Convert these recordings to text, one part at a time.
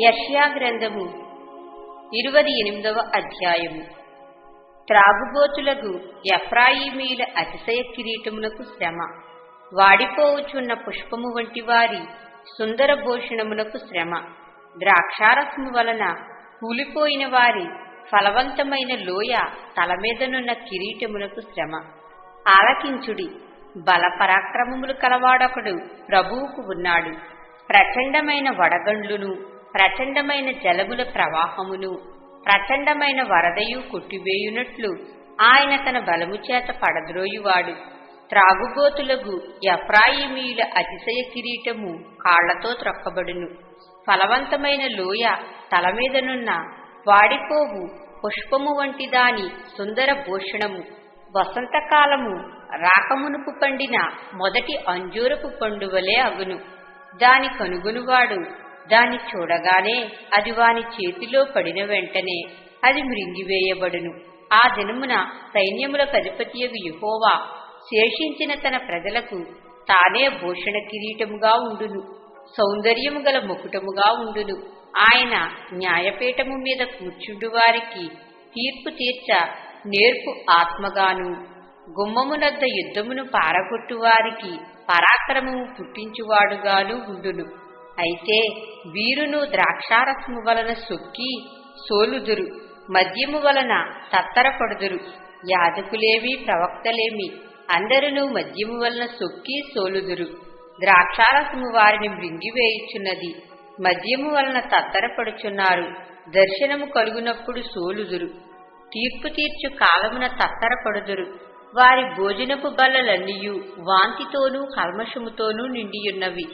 యష్యా గ్రంథము ఇరవై ఎనిమిదవ అధ్యాయము. త్రాగుబోతులకు ఎఫ్రాయిమీల అతిశయ కిరీటమునకు శ్రమ వాడిపోవుచున్న పుష్పము వంటి వారి సుందర భూషణమునకు శ్రమ ద్రాక్షారసము వలన కూలిపోయిన వారి ఫలవంతమైన లోయ తల మీదనున్న కిరీటమునకు శ్రమ. ఆలకించుడి బల పరాక్రమములు కలవాడొకడు ప్రభువుకు ఉన్నాడు. ప్రచండమైన వడగండ్లును ప్రచండమైన జలముల ప్రవాహమును ప్రచండమైన వరదయు కొట్టివేయునట్లు ఆయన తన బలము చేత పడద్రోయువాడు. త్రాగుబోతులకు ఎఫ్రాయిమీయుల అతిశయ కిరీటము కాళ్ళతో త్రొక్కబడును. ఫలవంతమైన లోయ తలమీదనున్న వాడిపోవు పుష్పము వంటి దాని సుందర భూషణము. వసంతకాలము రాకమునుపు పండిన మొదటి అంజూరపు పండువలే అగును. దాని కనుగొనువాడు దాన్ని చూడగానే అది వాని చేతిలో పడిన వెంటనే అది మృంగివేయబడును. ఆ దినమున సైన్యముల కధిపతియగు యుహోవా శేషించిన తన ప్రజలకు తానే భూషణ కిరీటముగా ఉండును. సౌందర్యము గల ముకుటముగా ఉండును. ఆయన న్యాయపీఠము మీద కూర్చుండు వారికి తీర్పు తీర్చ నేర్పు ఆత్మగాను. గుమ్మమునద్ద యుద్ధమును పారగొట్టు వారికి పరాక్రమము పుట్టించువాడుగాను ఉండును. అయితే వీరును ద్రాక్షారసము వలన సొక్కి సోలుదురు మద్యము వలన తత్తరపడుదురు యాజకులేమి ప్రవక్తలేమి అందరును మద్యము వలన సొక్కి సోలుదురు. ద్రాక్షారసము వారిని మృంగివేయుచున్నది మద్యము వలన తత్తరపడుచున్నారు దర్శనము కలుగునప్పుడు సోలుదురు. తీర్పు తీర్చు కాలమున తత్తరపడుదురు వారి భోజనపు బల్లలన్నీయు వాంతితోనూ కల్మషముతోనూ నిండియున్నవి.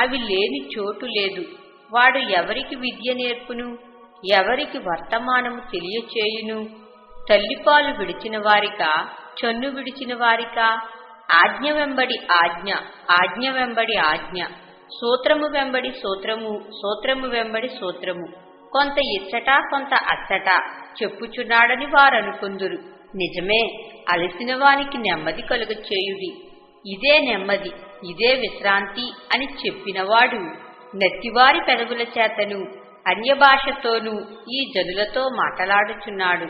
అవి లేని చోటు లేదు. వాడు ఎవరికి విద్య నేర్పును? ఎవరికి వర్తమానము తెలియచేయును? తల్లిపాలు విడిచిన వారికా చన్ను విడిచిన వారికా? ఆజ్ఞ వెంబడి ఆజ్ఞ ఆజ్ఞ వెంబడి ఆజ్ఞ. సూత్రము వెంబడి సూత్రము సూత్రము వెంబడి సూత్రము. కొంత ఇచ్చట కొంత అచ్చట చెప్పుచున్నాడని వారనుకుందురు. నిజమే అలసిన వానికి నెమ్మది కలుగచేయుడి. ఇదే నెమ్మది ఇదే విశ్రాంతి అని చెప్పినవాడు. నత్తివారి పెదవుల చేతను అన్యభాషతోనూ ఈ జనులతో మాటలాడుచున్నాడు.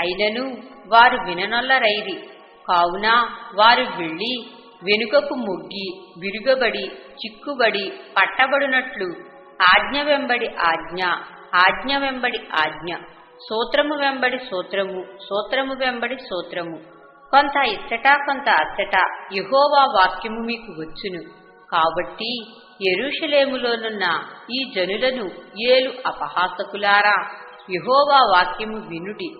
అయినను వారు విననొల్లరైరి కావున వారు వెళ్ళి వెనుకకు మొగ్గి విరుగబడి చిక్కుబడి పట్టబడినట్లు ఆజ్ఞ వెంబడి ఆజ్ఞ ఆజ్ఞ వెంబడి ఆజ్ఞ. సూత్రము వెంబడి సూత్రము సూత్రము వెంబడి సూత్రము. కొంత ఇచ్చట కొంత అచ్చట యహోవా వాక్యము మీకు వచ్చును. కాబట్టి ఎరుషలేములోనున్న ఈ జనులను ఏలు అపహాసకులారా యహోవా వాక్యము వినుడి.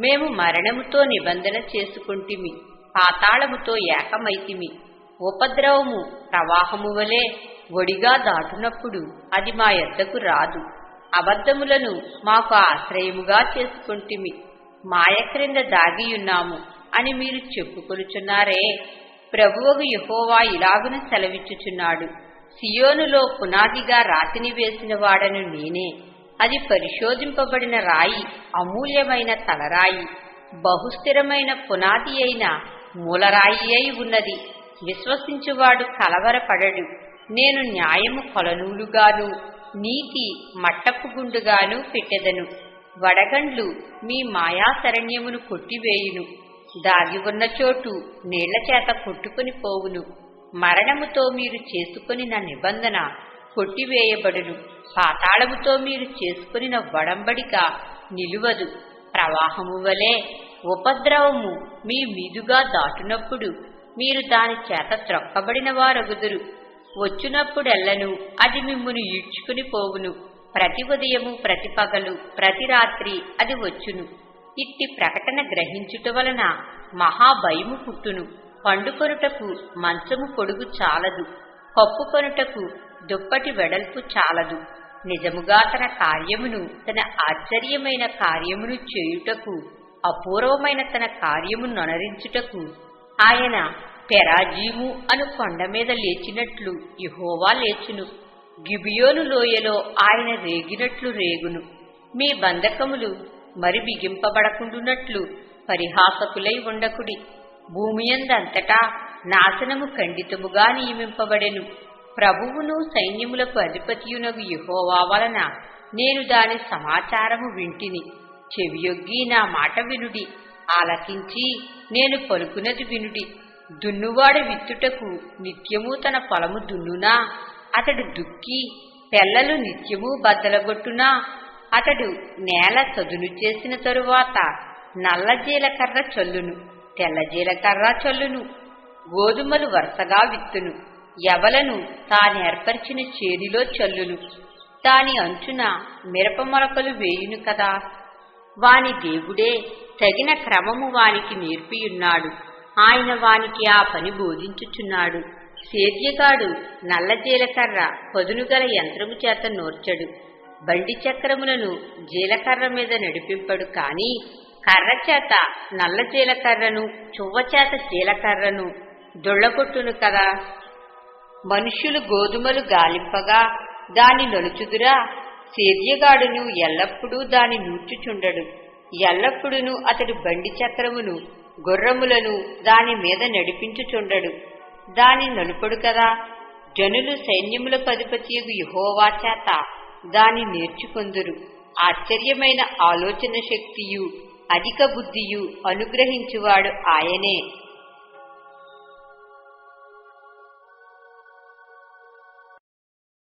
మేము మరణముతో నిబంధన చేసుకుంటిమి పాతాళముతో ఏకమైతిమి. ఉపద్రవము ప్రవాహము వలె ఒడిగా దాటునప్పుడు అది మా యొద్దకు రాదు. అబద్ధములను మాకు ఆశ్రయముగా చేసుకుంటిమి. మాయ క్రింద దాగియున్నాము అని మీరు చెప్పుకొనుచున్నారే. ప్రభువుకు యహోవా ఇలాగున సెలవిచ్చుచున్నాడు. సియోనులో పునాదిగా రాతిని వేసిన వాడను నేనే. అది పరిశోధింపబడిన రాయి అమూల్యమైన తలరాయి. బహుస్థిరమైన పునాది అయిన మూలరాయి అయి ఉన్నది. విశ్వసించువాడు కలవరపడడు. నేను న్యాయము కొలనూలుగాను నీతి మట్టపు గుండుగాను పెట్టెదను. వడగండ్లు మీ మాయాశరణ్యమును కొట్టివేయును. దాగి ఉన్న చోటు నీళ్ళ చేత కొట్టుకుని పోవును. మరణముతో మీరు చేసుకుని నా నిబంధన కొట్టివేయబడును పాతాళముతో మీరు చేసుకుని వడంబడిక నిలువదు. ప్రవాహము వలె ఉపద్రవము మీ మీదుగా దాటునప్పుడు మీరు దాని చేత త్రొక్కబడిన వారగుదురు. వచ్చినప్పుడెల్లను అది మిమ్మును ఈడ్చుకుని పోవును. ప్రతి ఉదయము ప్రతి పగలు ప్రతి రాత్రి అది వచ్చును. ఇట్టి ప్రకటన గ్రహించుట వలన మహాభయము పుట్టును. పండుకొనుటకు మంచము పొడుగు చాలదు. కప్పుకొనుటకు దుప్పటి వెడల్పు చాలదు. నిజముగా తన కార్యమును తన ఆశ్చర్యమైన కార్యమును చేయుటకు అపూర్వమైన తన కార్యము నొనరించుటకు ఆయన పెరాజీము అను కొండ మీద లేచినట్లు యహోవా లేచును. గిబియోను లోయలో ఆయన రేగినట్లు రేగును. మీ బంధకములు మరి బిగింపబడకుండునట్లు పరిహాసకులై ఉండకుడి. భూమియందంతటా నాశనము ఖండితముగా నియమింపబడెను. ప్రభువును సైన్యములకు అధిపతియునగు యెహోవా వలన నేను దాని సమాచారము వింటిని. చెవియొగ్గి నా మాట వినుడి. ఆలకించి నేను పలుకునది వినుడి. దున్నువాడు విత్తుటకు నిత్యము తన పొలము దున్నునా? అతడు దుక్కి పెల్లలు నిత్యము బద్దలగొట్టునా? అతడు నేల చదును చేసిన తరువాత నల్ల జీలకర్ర చల్లును తెల్ల జీలకర్ర చల్లును గోధుమలు వరుసగా విత్తును ఎవలను తానేర్పరిచిన చేరిలో చల్లును. దాని అంచున మిరప మొలకలు వేయును కదా. వాని దేవుడే తగిన క్రమము వానికి నేర్పియున్నాడు. ఆయన వానికి ఆ పని బోధించుచున్నాడు. సేద్యగాడు నల్ల జీలకర్ర పదునుగల యంత్రము చేత నూర్చడు. బండి చక్రములను జీలకర్ర మీద నడిపింపడు కాని కర్ర చేత నల్ల జీలకర్రను చువ్వచేత జీలకర్రను దొళ్ళగొట్టును కదా. మనుష్యులు గోధుమలు గాలింపగా దాని నొలుచుదురా సేద్యగాడును ఎల్లప్పుడూ దాని నూర్చుచుండడు. ఎల్లప్పుడూను అతడు బండి చక్రమును గుర్రములను దాని మీద నడిపించుచుండడు. దాని నలుపడు కదా. జనులు సైన్యముల అధిపతియగు యుహోవా చేత దాని నేర్చుకొందురు. ఆశ్చర్యమైన ఆలోచన శక్తియు అధిక బుద్ధియు అనుగ్రహించువాడు ఆయనే.